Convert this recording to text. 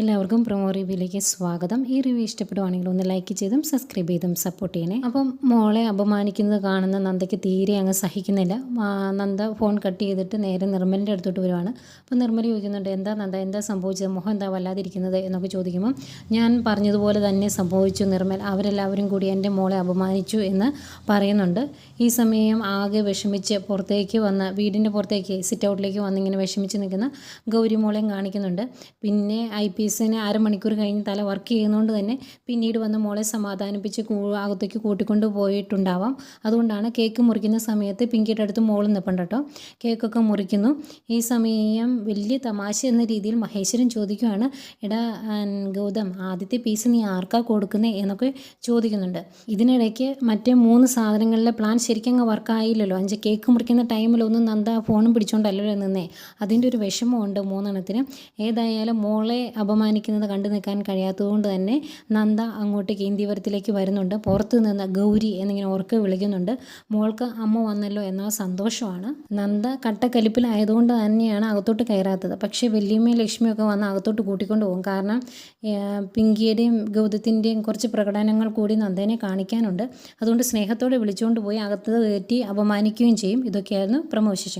എല്ലാവർക്കും പ്രൊമോ റിവ്യൂയിലേക്ക് സ്വാഗതം. ഈ റിവ്യൂ ഇഷ്ടപ്പെടുവാണെങ്കിൽ ഒന്ന് ലൈക്ക് ചെയ്തും സബ്സ്ക്രൈബ് ചെയ്തും സപ്പോർട്ട് ചെയ്യണേ. അപ്പം മോളെ അപമാനിക്കുന്നത് കാണുന്ന നന്ദയ്ക്ക് തീരെ അങ്ങ് സഹിക്കുന്നില്ല. നന്ദ ഫോൺ കട്ട് ചെയ്തിട്ട് നേരെ നിർമ്മലിന്റെ അടുത്തോട്ട് വരുവാണ്. അപ്പോൾ നിർമ്മൽ ചോദിക്കുന്നുണ്ട് എന്താ നന്ദ എന്താ സംഭവിച്ചത്? മുഖം എന്താ വല്ലാതിരിക്കുന്നത്? എന്നൊക്കെ ചോദിക്കുമ്പോൾ ഞാൻ പറഞ്ഞതുപോലെ തന്നെ സംഭവിച്ചു നിർമ്മൽ. അവരെല്ലാവരും കൂടി എന്റെ മോളെ അപമാനിച്ചു എന്ന് പറയുന്നുണ്ട്. ഈ സമയം ആകെ വിഷമിച്ച് പുറത്തേക്ക് വന്ന വീടിന്റെ പുറത്തേക്ക് സിറ്റ് ഔട്ടിലേക്ക് വന്നിങ്ങനെ വിഷമിച്ച് നിൽക്കുന്ന ഗൗരി മോളെയും കാണിക്കുന്നുണ്ട്. പിന്നെ ഐ പി എസിന് അരമണിക്കൂർ കഴിഞ്ഞ് തല വർക്ക് ചെയ്യുന്നതുകൊണ്ട് തന്നെ പിന്നീട് വന്ന് മോളെ സമാധാനിപ്പിച്ച് അകത്തേക്ക് കൂട്ടിക്കൊണ്ട് പോയിട്ടുണ്ടാവാം. അതുകൊണ്ടാണ് കേക്ക് മുറിക്കുന്ന സമയത്ത് പിങ്കിയുടെ അടുത്ത് മോൾ നിൽപ്പുണ്ട് കേട്ടോ. കേക്കൊക്കെ മുറിക്കുന്നു. ഈ സമയം വലിയ തമാശ എന്ന രീതിയിൽ മഹേശ്വരൻ ചോദിക്കുകയാണ് എടാ ഗൗതം ആദ്യത്തെ പീസ് നീ ആർക്കാ കൊടുക്കുന്നത് എന്നൊക്കെ ചോദിക്കുന്നുണ്ട്. ഇതിനിടയ്ക്ക് മറ്റേ മൂന്ന് സാധനങ്ങളിലെ പ്ലാൻ ശരിക്കും അങ്ങ് വർക്കായില്ലല്ലോ അഞ്ച് കേക്ക് മുറിക്കുന്ന ടൈമിലൊന്നും നന്ദ ഫോണും പിടിച്ചോണ്ടല്ലോ നിന്നേ. അതിന്റെ ഒരു വിഷമമുണ്ട് മൂന്നെണ്ണത്തിന്. ഏതായാലും മോളെ അപമാനിക്കുന്നത് കണ്ടു നിൽക്കാൻ കഴിയാത്തതുകൊണ്ട് തന്നെ നന്ദ അങ്ങോട്ട് കേന്ദ്രീപുരത്തിലേക്ക് വരുന്നുണ്ട്. പുറത്തു നിന്ന് ഗൗരി എന്നിങ്ങനെ ഓർക്ക് വിളിക്കുന്നുണ്ട്. മോൾക്ക് അമ്മ വന്നല്ലോ എന്ന സന്തോഷമാണ്. നന്ദ കട്ടക്കലിപ്പിലായതുകൊണ്ട് തന്നെയാണ് അകത്തോട്ട് കയറാത്തത്. പക്ഷേ വല്യമ്മയും ലക്ഷ്മിയൊക്കെ വന്ന് അകത്തോട്ട് കൂട്ടിക്കൊണ്ട് പോകും. കാരണം പിങ്കിയുടെയും ഗൗതത്തിന്റെയും കുറച്ച് പ്രകടനങ്ങൾ കൂടി നന്ദേനെ കാണിക്കാനുണ്ട്. അതുകൊണ്ട് സ്നേഹത്തോടെ വിളിച്ചുകൊണ്ട് പോയി അകത്ത് കയറ്റി അപമാനിക്കുകയും ചെയ്യും. ഇതൊക്കെയായിരുന്നു പ്രമോശേഷം